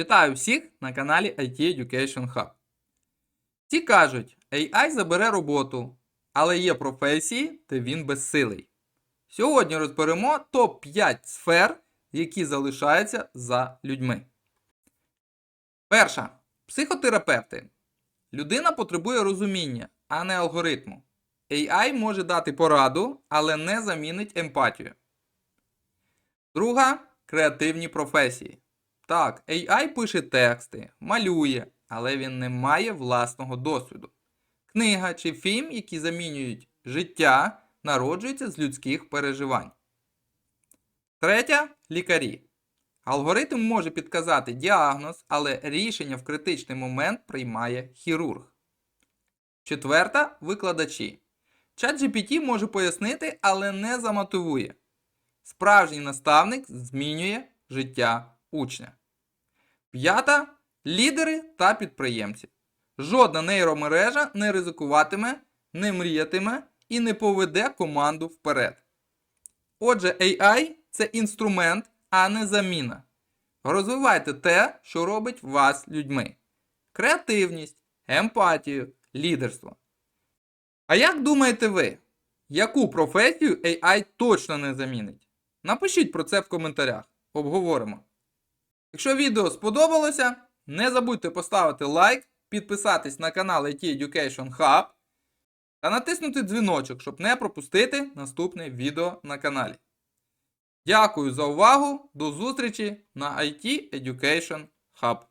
Вітаю всіх на каналі IT Education Hub. Всі кажуть, AI забере роботу, але є професії, де він безсилий. Сьогодні розберемо топ-5 сфер, які залишаються за людьми. Перша. Психотерапевти. Людина потребує розуміння, а не алгоритму. AI може дати пораду, але не замінить емпатію. Друга креативні професії. Так, AI пише тексти, малює, але він не має власного досвіду. Книга чи фільм, які замінюють життя, народжуються з людських переживань. Третя лікарі. Алгоритм може підказати діагноз, але рішення в критичний момент приймає хірург. Четверта викладачі. ChatGPT може пояснити, але не замотивує. Справжній наставник змінює життя учня. П'ята лідери та підприємці. Жодна нейромережа не ризикуватиме, не мріятиме і не поведе команду вперед. Отже, AI це інструмент, а не заміна. Розвивайте те, що робить вас людьми: креативність, емпатію, лідерство. А як думаєте ви, яку професію AI точно не замінить? Напишіть про це в коментарях. Обговоримо. Якщо відео сподобалося, не забудьте поставити лайк, підписатись на канал IT Education Hub та натиснути дзвіночок, щоб не пропустити наступне відео на каналі. Дякую за увагу! До зустрічі на IT Education Hub.